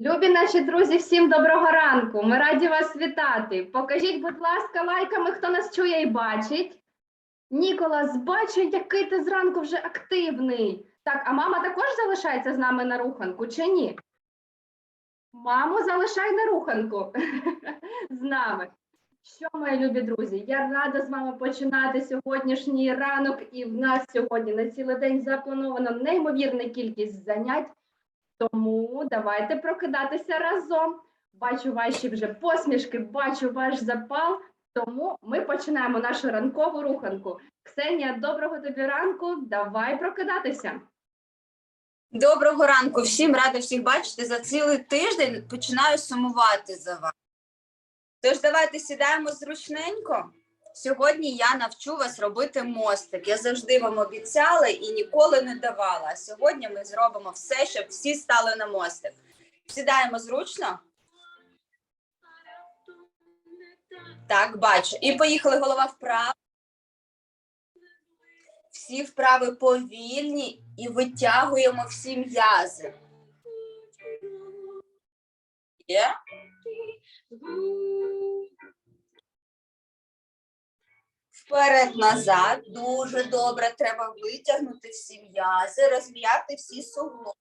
Любі наші друзі, всім доброго ранку. Ми раді вас вітати. Покажіть, будь ласка, лайками, хто нас чує і бачить. Ніколас, бачу, який ти зранку вже активний. Так, а мама також залишається з нами на руханку чи ні? Маму залишай на руханку з нами. Що, мої любі друзі, я рада з вами починати сьогоднішній ранок, і в нас сьогодні на цілий день заплановано неймовірна кількість занять. Тому давайте прокидатися разом. Бачу ваші вже посмішки, бачу ваш запал. Тому ми починаємо нашу ранкову руханку. Ксенія, доброго тобі ранку. Давай прокидатися. Доброго ранку всім, рада всіх бачити. За цілий тиждень починаю сумувати за вами. Тож давайте сідаємо зручненько. Сьогодні я навчу вас робити мостик. Я завжди вам обіцяла і ніколи не давала. А сьогодні ми зробимо все, щоб всі стали на мостик. Сідаємо зручно. Так, бачу. І поїхали голова вправо. Всі вправи повільні і витягуємо всі м'язи. Є? Вперед назад. Дуже добре. Треба витягнути всі м'язи, розм'яти всі суглоби.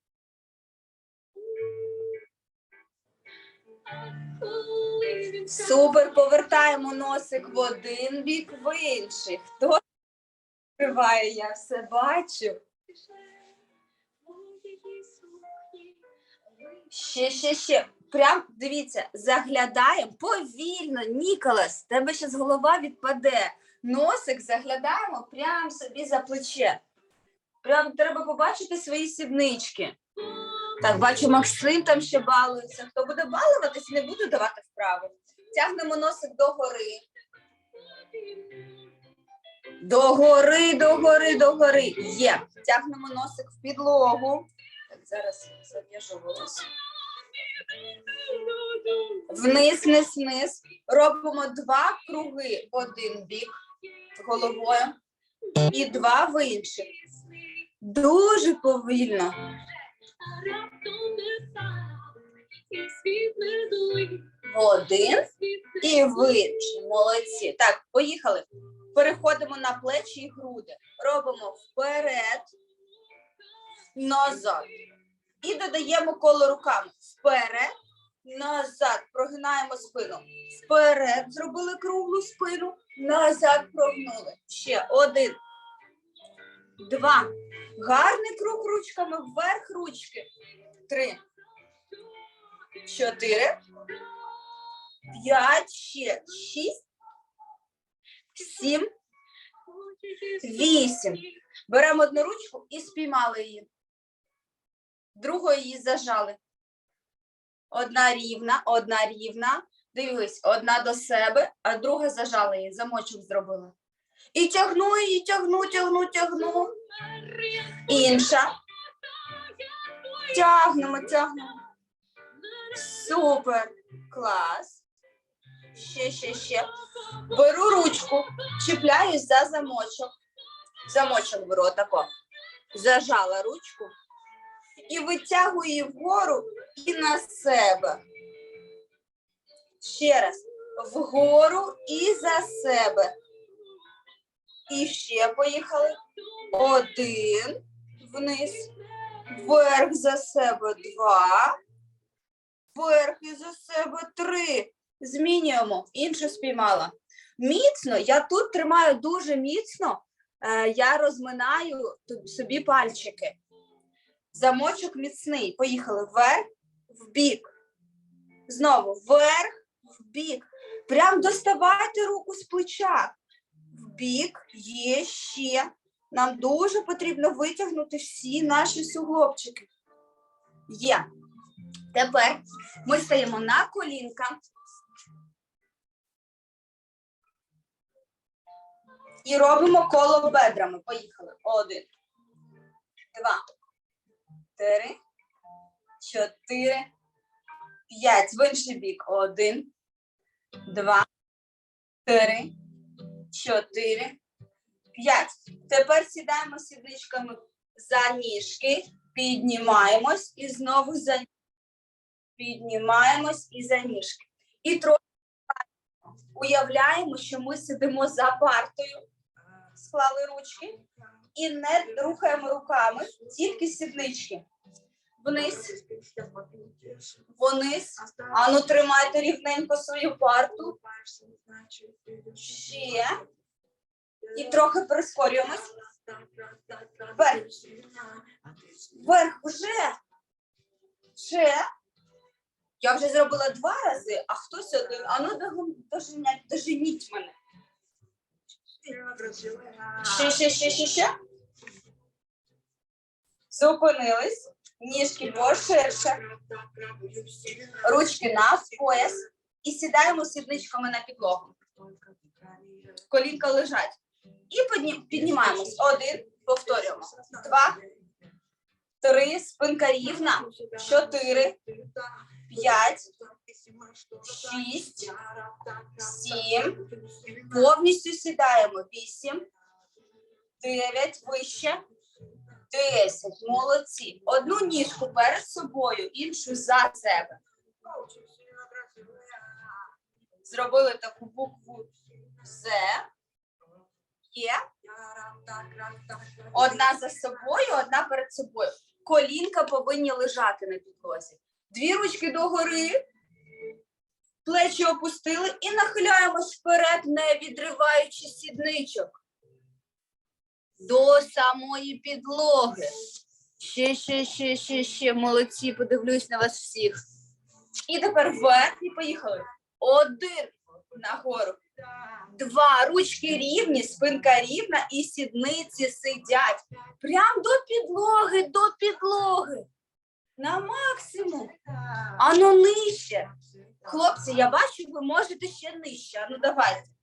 Супер. Повертаємо носик в один бік, в інший. Хто відкриває? Я все бачу. Ще, ще, ще. Прям дивіться, заглядаємо повільно. Ніколас, тебе зараз голова відпаде. Носик заглядаємо прямо собі за плече. Прям треба побачити свої сіднички. Так, бачу, Максим там ще балується. Хто буде балуватись, не буду давати вправи. Тягнемо носик догори. Догори, догори, догори. Є. Тягнемо носик в підлогу. Так, зараз зав'яжу волосся. Вниз, вниз, вниз. Робимо два круги в один бік головою і два в інший. Дуже повільно. Один і в інший. Молодці. Так, поїхали. Переходимо на плечі і груди. Робимо вперед, назад. І додаємо коло руками. Вперед, назад. Прогинаємо спину. Вперед. Зробили круглу спину. Назад прогнули. Ще один. Два. Гарний круг ручками. Вверх ручки. Три. Чотири. П'ять. Ще. Шість. Сім. Вісім. Беремо одну ручку і спіймали її. Другою її зажали. Одна рівна, одна рівна. Дивись, одна до себе, а друга зажала її, замочок зробила. І тягну її, тягну, тягну, тягну. Інша. Тягнемо, тягнемо. Супер. Клас. Ще, ще, ще. Беру ручку, чіпляюсь за замочок. Замочок беру отако. Зажала ручку і витягую її вгору і на себе. Ще раз. Вгору і за себе. І ще поїхали. Один вниз. Вверх за себе два. Вверх і за себе три. Змінюємо. Іншу спіймала. Міцно, я тут тримаю дуже міцно. Е, я розминаю собі пальчики. Замочок міцний. Поїхали вверх, в бік. Знову вверх, в бік. Прям доставайте руку з плеча. В бік є ще. Нам дуже потрібно витягнути всі наші суглобчики. Є. Тепер ми стаємо на колінка. І робимо коло бедрами. Поїхали. Один, два, три, чотири, п'ять. В інший бік. Один, два, три, чотири, п'ять. Тепер сідаємо сідничками за ніжки Піднімаємось і знову за піднімаємось і за ніжки. І трохи уявляємо, що ми сидимо за партою, склали ручки і не рухаємо руками, тільки сіднички. Вниз, вниз. Ану, тримайте рівненько свою парту. Ще. І трохи прискорюємось. Вверх. Вверх вже. Ще. Я вже зробила два рази, а хтось один. Ану, доженіть мене. Ще, ще, ще, ще, ще. Зупинились. Ніжки поширше. Ручки на пояс. І сідаємо сідничками на підлогу. Колінка лежать. І підні- піднімаємось. Один. Повторюємо. Два. Три. Спинка рівна. Чотири. П'ять. Шість. Сім. Повністю сідаємо. Вісім. Дев'ять. Вище. Десять. Молодці. Одну ніжку перед собою, іншу за себе. Зробили таку букву З. Є. Одна за собою, одна перед собою. Колінка повинні лежати на підлозі. Дві ручки догори, плечі опустили і нахиляємось вперед, не відриваючи сідничок. До самої підлоги. Ще, ще, ще, ще, ще. Молодці, подивлюсь на вас всіх. І тепер вверх і поїхали. Один нагору. Два ручки рівні, спинка рівна і сідниці сидять. Прям до підлоги, до підлоги. На максимум. Ану нижче. Хлопці, я бачу, ви можете ще нижче. Ану давайте.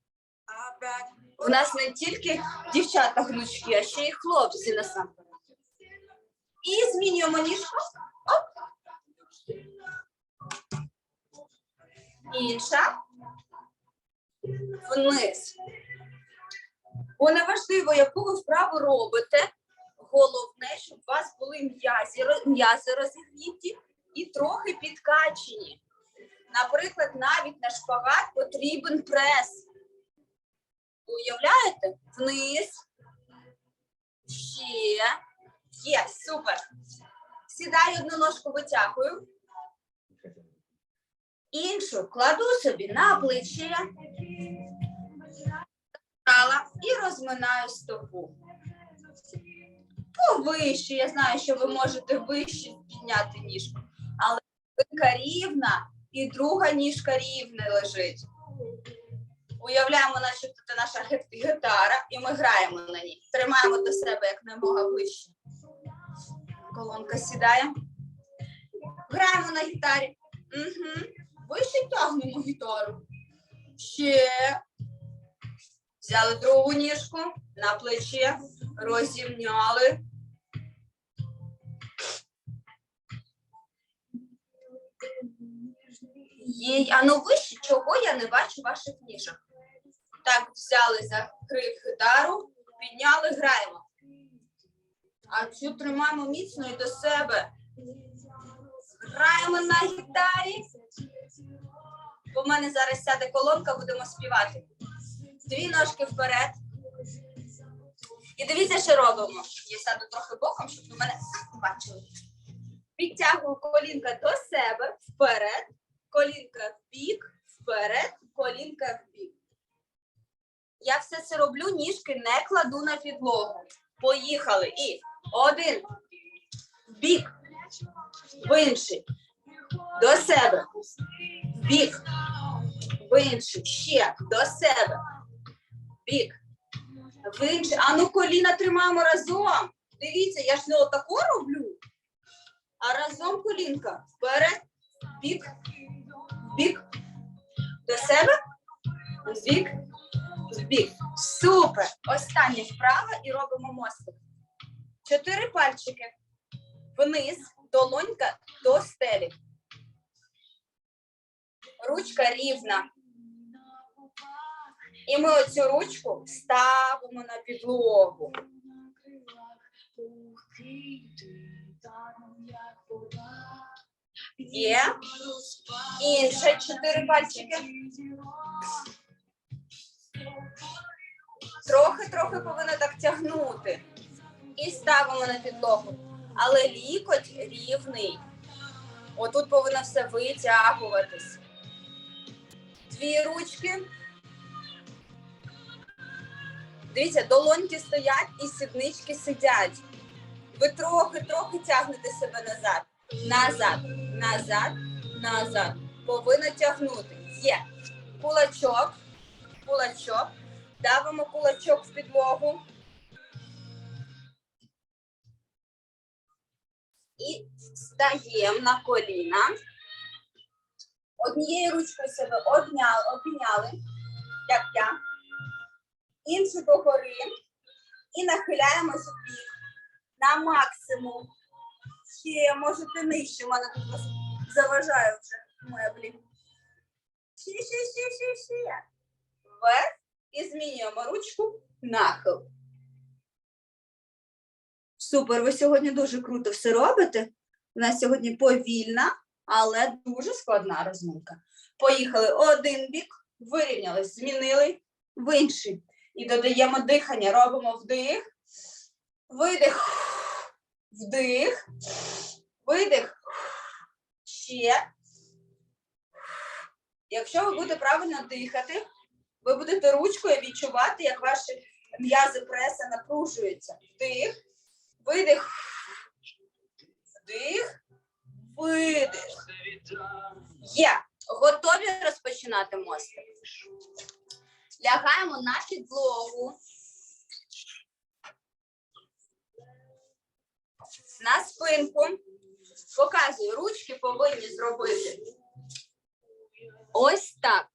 У нас не тільки дівчата гнучки, а ще й хлопці насамперед. І змінюємо ніжку. Інша. Вниз. Бо неважливо, яку ви вправу робите. Головне, щоб у вас були м'язи, м'язи розігніті і трохи підкачені. Наприклад, навіть на шпагат потрібен прес. Уявляєте? Вниз. Ще. Є, супер. Сідаю одну ножку витягую. Іншу кладу собі на плече. І розминаю стопу. Повище. Я знаю, що ви можете вище підняти ніжку. Але рівна і друга ніжка рівна лежить. Уявляємо, наче це наша гітара, і ми граємо на ній. Тримаємо до себе як немога ближче. Колонка сідає. Граємо на гітарі. Угу. Вище тягнемо гітару. Ще. Взяли другу ніжку на плече, розімняли. Є, а ну вище, чого я не бачу ваших ніжок. Так, взяли, закрив гітару, підняли, граємо. А цю тримаємо міцно і до себе. Граємо на гітарі. Бо в мене зараз сяде колонка, будемо співати. Дві ножки вперед. І дивіться, що робимо. Я сяду трохи боком, щоб ви мене бачили. Підтягую колінка до себе вперед, колінка в бік, вперед, колінка в бік. Я все це роблю, ніжки не кладу на підлогу. Поїхали. І один. Бік, в інший, до себе, бік, в інший, ще. До себе, бік, в інший. А ну коліна тримаємо разом. Дивіться, я ж не отако роблю, а разом колінка. Вперед, бік, бік, до себе, бік, в. Супер! Остання вправа і робимо мостик. Чотири пальчики. Вниз, долонька до стелі. Ручка рівна. І ми оцю ручку ставимо на підлогу. Є. Інше чотири пальчики. Трохи-трохи повинно так тягнути. І ставимо на підлогу. Але лікоть рівний. Отут повинно все витягуватись. Дві ручки. Дивіться, долоньки стоять і сіднички сидять. Ви трохи-трохи тягнете себе назад. Назад, назад, назад. Повинно тягнути. Є. Кулачок, кулачок. Давимо кулачок в підлогу. І стаємо на коліна. Однією ручкою себе обняли, обняли, як я. Іншу догори. І нахиляємось у бік на максимум. Ще можете нижче, мене тут вас заважає вже меблі. Ще, ще, ще, ще, ще. Вверх і змінюємо ручку нахил. Супер, ви сьогодні дуже круто все робите. У нас сьогодні повільна, але дуже складна розминка. Поїхали один бік, вирівнялись, змінили в інший. І додаємо дихання. Робимо вдих, видих, вдих, видих. Ще. Якщо ви будете правильно дихати, ви будете ручкою відчувати, як ваші м'язи преса напружуються. Вдих, видих, вдих, видих. Є. Готові розпочинати мостик? Лягаємо на підлогу. На спинку. Показую, ручки повинні зробити. Ось так.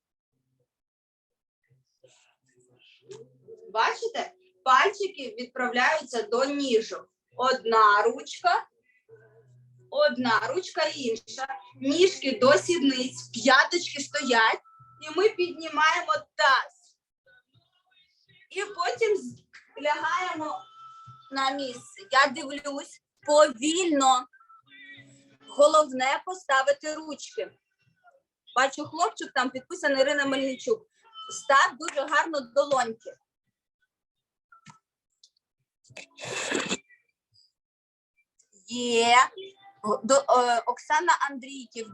Бачите? Пальчики відправляються до ніжок. Одна ручка, одна ручка інша. Ніжки до сідниць, п'яточки стоять, і ми піднімаємо таз. І потім лягаємо на місце. Я дивлюсь повільно. Головне поставити ручки. Бачу, хлопчик там підписаний Ірина Мельничук. Став дуже гарно долоньки. Є. До, е, Оксана Андрійків.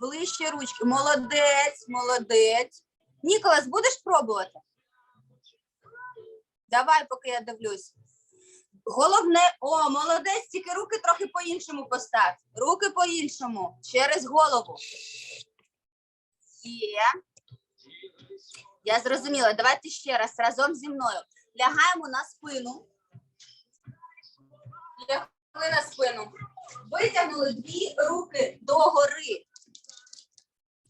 Ближче ручки. Молодець, молодець. Ніколас, будеш пробувати? Давай, поки я дивлюсь. Головне, о, молодець, тільки руки трохи по-іншому постав. Руки по-іншому, через голову. Є. Я зрозуміла. Давайте ще раз разом зі мною. Лягаємо на спину. Лягли на спину. Витягнули дві руки догори.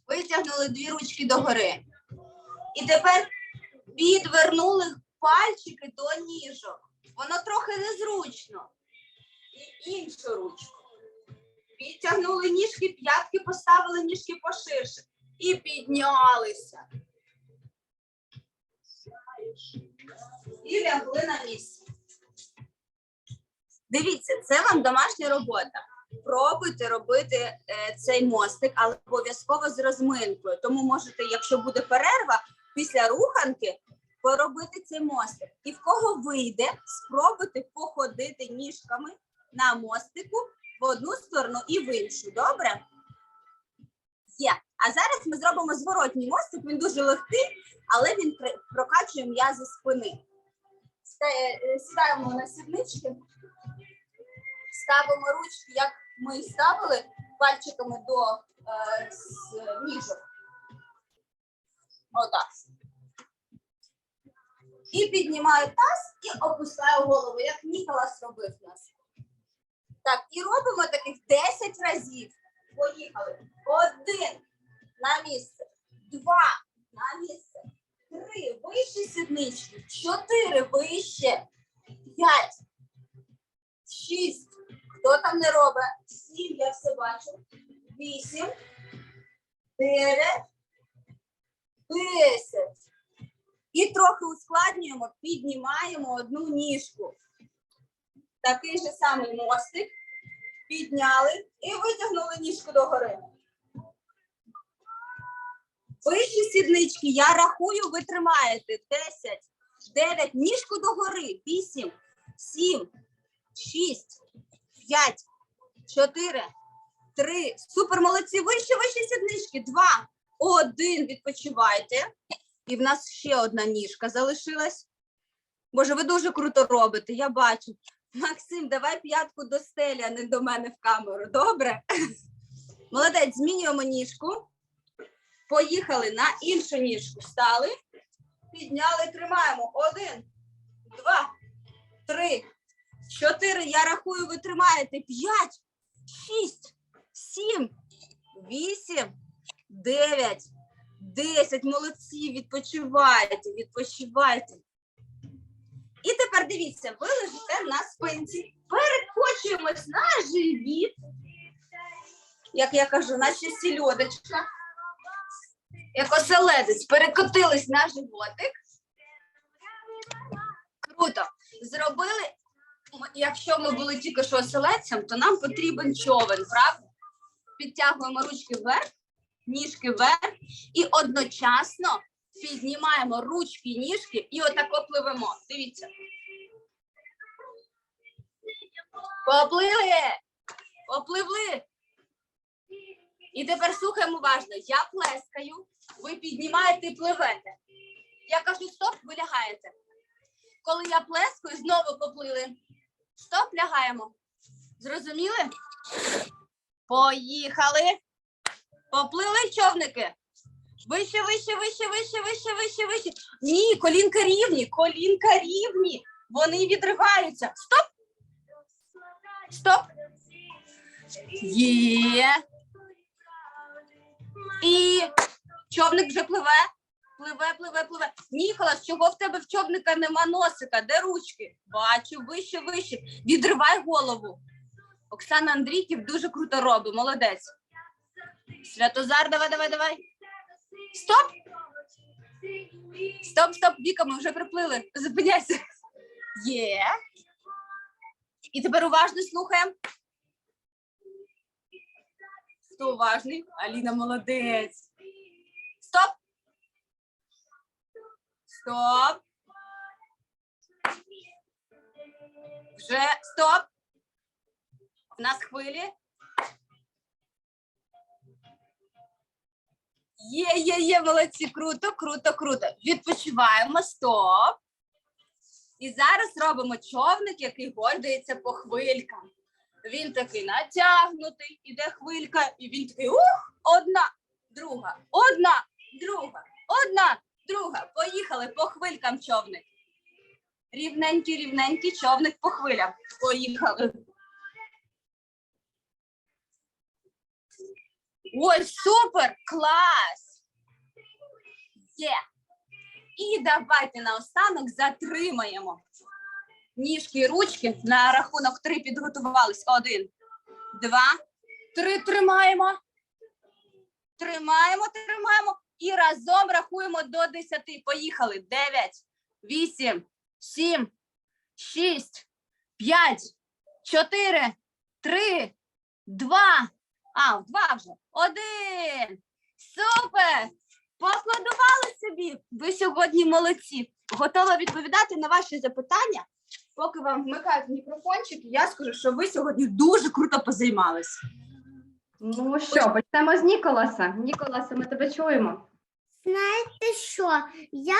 Витягнули дві ручки догори. І тепер підвернули пальчики до ніжок. Воно трохи незручно. І іншу ручку. Підтягнули ніжки, п'ятки поставили ніжки поширше. І піднялися. І лягли на місце. Дивіться, це вам домашня робота. Пробуйте робити е, цей мостик, але обов'язково з розминкою. Тому можете, якщо буде перерва, після руханки поробити цей мостик. І в кого вийде, спробуйте походити ніжками на мостику в одну сторону і в іншу. Добре? Є. А зараз ми зробимо зворотній мостик. Він дуже легкий, але він прокачує м'язи спини. Е, Ставимо на сіднички, ставимо ручки, як ми ставили пальчиками до е, ніжок. Отак. І піднімаю таз і опускаю голову, як Ніколас робив нас. Так, і робимо таких 10 разів. Поїхали. Один на місце. Два на місце. Три вище сіднички. Чотири вище. П'ять. Шість. Хто там не робить? Сім, я все бачу. Вісім. Дев'ять. Десять. І трохи ускладнюємо, піднімаємо одну ніжку. Такий же самий мостик. підняли і витягнули ніжку догори. Вищі сіднички, я рахую, ви тримаєте. 10, 9, ніжку догори, 8, 7, 6, 5, 4, 3. Супер, молодці. Вище, вище сіднички. 2, 1. Відпочивайте. І в нас ще одна ніжка залишилась. Боже, ви дуже круто робите, я бачу. Максим, давай п'ятку до стелі, а не до мене в камеру. Добре? Молодець, змінюємо ніжку. Поїхали на іншу ніжку. Встали, підняли, тримаємо. Один, два, три, чотири. Я рахую, ви тримаєте. П'ять, шість, сім, вісім, дев'ять, десять. Молодці, відпочивайте, відпочивайте. І тепер дивіться, ви лежите на спинці. Перекочуємось на живіт. Як я кажу, наче сільодочка. Як оселедець, перекотились на животик. Круто. Зробили. Якщо ми були тільки що оселедцем, то нам потрібен човен, правда? Підтягуємо ручки вверх, ніжки вверх і одночасно піднімаємо ручки, ніжки і отако пливемо. Дивіться. Поплили! Попливли! І тепер слухаємо уважно. Я плескаю, ви піднімаєте і пливете. Я кажу стоп, ви лягаєте. Коли я плескаю, знову поплили. Стоп, лягаємо. Зрозуміли? Поїхали. Поплили човники. Вище, вище, вище, вище, вище, вище, вище. Ні, колінка рівні, колінка рівні. Вони відриваються. Стоп. Стоп. Є. І човник вже пливе. Пливе, пливе, пливе. Ніколас, чого в тебе в човника нема носика? Де ручки? Бачу, вище, вище. Відривай голову. Оксана Андрійків дуже круто робить, молодець. Святозар, давай, давай, давай. Стоп! Стоп, стоп, Віка, ми вже приплили. Зупиняйся. Є. І тепер уважно слухаємо. Хто уважний? Аліна молодець. Стоп. Стоп. Вже стоп. У нас хвилі. Є, є, є, молодці, круто, круто, круто. Відпочиваємо, стоп. І зараз робимо човник, який гойдається по хвилькам. Він такий натягнутий, іде хвилька, і він такий ух, одна, друга, одна, друга, одна, друга. Поїхали по хвилькам човник. Рівненький, рівненький човник по хвилям. Поїхали. Ой, супер! Клас! Є! І давайте наостанок затримаємо. Ніжки і ручки на рахунок три підготувались. Один, два, три. Тримаємо. Тримаємо, тримаємо. І разом рахуємо до десяти. Поїхали. Дев'ять, вісім, сім, шість, п'ять, чотири, три, два. А, два вже. Один. Супер! Поаплодували собі. Ви сьогодні молодці. Готова відповідати на ваші запитання. Поки вам вмикають мікрофончик, я скажу, що ви сьогодні дуже круто позаймались. Ну що, почнемо з Ніколаса. Ніколаса, ми тебе чуємо Знаєте що? Я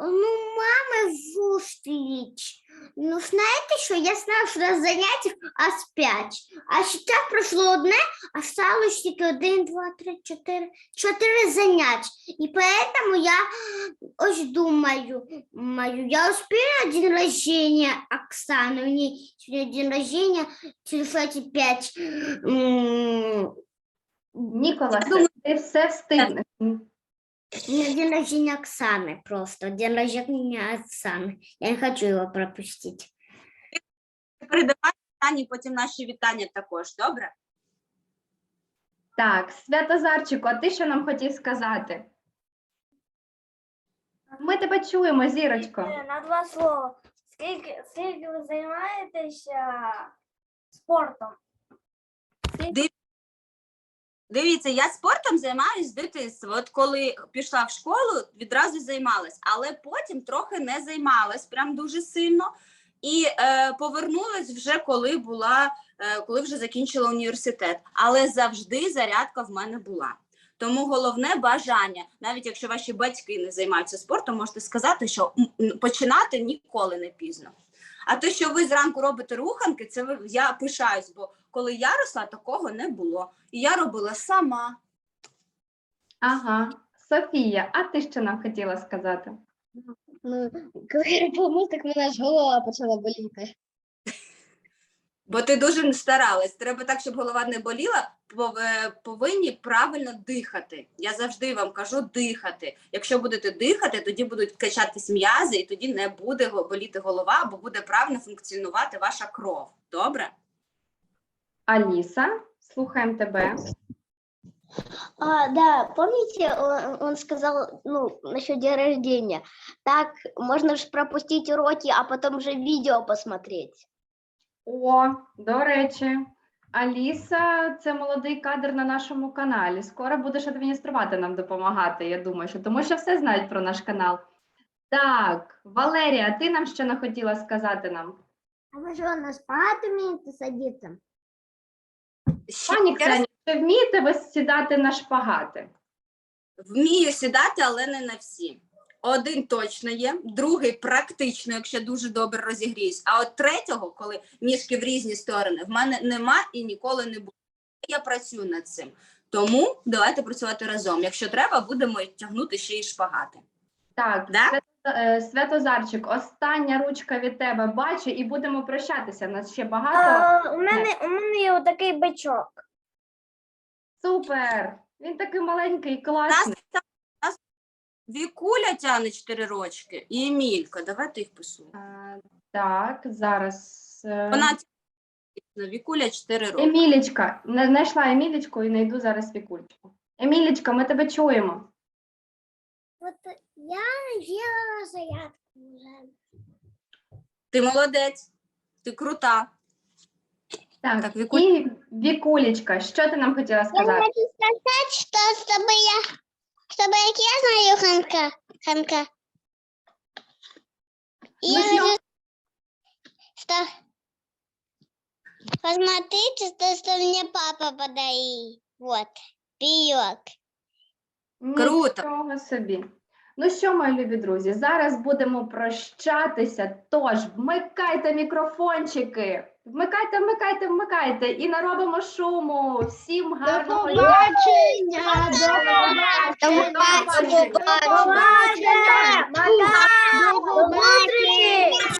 ну, мами зустріч. Ну, знаєте що? Я знаю, що на заняттях аж п'ять. А ще пройшло одне, а сталося тільки один, два, три, чотири. Чотири заняття. І поэтому я ось думаю, маю, я успею на день рождения Оксаны. У нее сегодня день рождения, через эти пять. м, Ніколаса, думаю- ти все встигнеш. У день рождения Оксаны просто. День рождения Оксаны. Я не хочу его пропустить. Передавайте Тані потім наші вітання також, добре? Так, Святозарчику, а ти що нам хотів сказати? Ми тебе чуємо, зірочко. Е, На два слова. Скільки, скільки ви займаєтеся спортом? Дивіться, я спортом займаюся з дитинства. От коли пішла в школу, відразу займалась, але потім трохи не займалась, прям дуже сильно. І е, повернулась вже коли була, е, коли вже закінчила університет. Але завжди зарядка в мене була. Тому головне бажання, навіть якщо ваші батьки не займаються спортом, можете сказати, що починати ніколи не пізно. А те, що ви зранку робите руханки, це ви- я пишаюсь, бо коли я росла, такого не було. І я робила сама. Ага. Софія, а ти що нам хотіла сказати? Ну, коли я помив, так мене аж голова почала боліти. Бо ти дуже старалась. Треба так, щоб голова не боліла, повинні правильно дихати. Я завжди вам кажу дихати. Якщо будете дихати, тоді будуть качатись м'язи, і тоді не буде боліти голова, бо буде правильно функціонувати ваша кров. Добре? Аліса, слухаємо тебе. А, да, помните, он, он сказал, ну, насчет дня рождения. Так, можно же пропустить уроки, а потом же видео посмотреть. О, до речі, Аліса це молодий кадр на нашому каналі. Скоро будеш адмініструвати нам допомагати, я думаю, що тому що все знають про наш канал. Так, Валерія, ти нам що не хотіла сказати нам? А вы же на спать умеете садиться? Ще Пані раз Ксенія, чи вмієте ви сідати на шпагати? Вмію сідати, але не на всі. Один точно є, другий практично, якщо дуже добре розігріюсь. А от третього, коли ніжки в різні сторони, в мене нема і ніколи не буде. Я працюю над цим. Тому давайте працювати разом. Якщо треба, будемо тягнути ще й шпагати. Так, Да? Е, Святозарчик, остання ручка від тебе бачу, і будемо прощатися. Нас ще багато. у мене, у мене є отакий бичок. Супер! Він такий маленький, класний. нас Вікуля тягне 4 рочки і Емілька. Давайте їх пису. Е, Так, зараз. е, Вона тягне, Вікуля 4 роки. Емілічка, не знайшла Емілічку і знайду зараз Вікульчику. Емілічка, ми тебе чуємо. Вот я делала зарядку уже. Ти молодець, ти крута. Так, Так, Вікуль- і Вікулечка, що ти нам хотіла сказати? хочу сказать, что чтобы я, чтобы я знаю Ханка, Ханка. И Ну я что? хочу, что посмотрите, что, что мне папа подарил. Вот, пиок. Круто. Нічого собі. Ну що, мої любі друзі, зараз будемо прощатися. Тож вмикайте мікрофончики. Вмикайте, вмикайте, вмикайте і наробимо шуму. Всім гарного дня. побачення! До побачення! До побачення! До побачення!